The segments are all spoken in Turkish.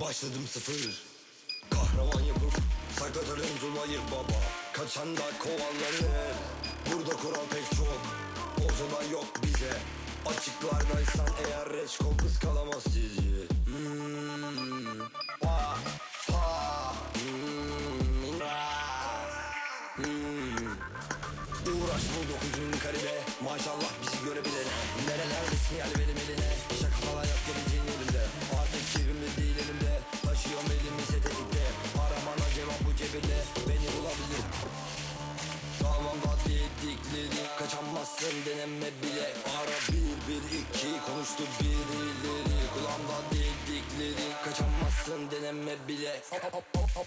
Başladım sıfır. Kahraman yapıp Sayfalarım zulmayır baba. Kaçan da kovalanır Burada kural pek çok. Ortada yok bize Açıklardaysan eğer reçkol kız kalamaz sizi. Hmm. Ah, ah, hmm, ah, hmm. Uğraş bul dokuzun karibe Maşallah bizi görebilene Nerelerdesin gel benim eline dedikleri Kaçamazsın deneme bile. Ara bir bir iki Konuştu birileri. Kulağımda dedikleri Kaçamazsın deneme bile.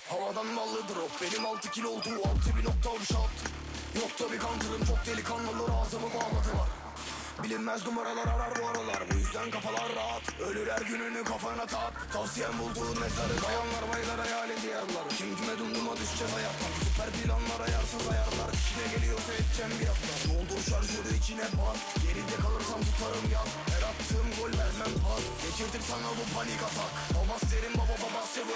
Havadan ballı drop. Benim 6 kilo olduğu 6 bir nokta shot Yok tabi kandırım çok delikanlılar ağzımı bağladılar. Bilinmez numaralar arar bu aralar. Bu yüzden kafalar rahat. Ölür her gününü kafana tat. Tavsiyem bulduğun mezarı. Bayanlar baylar hayal ediyorlar Kim kime dumduma düşeceğiz hayatlar Süper planlar ayarsız ayarlar şarjörü içine bas Geride kalırsam tutarım yan Her attığım gol vermem pas Geçirtir sana bu panik atak. Thomas Serin baba baba elinde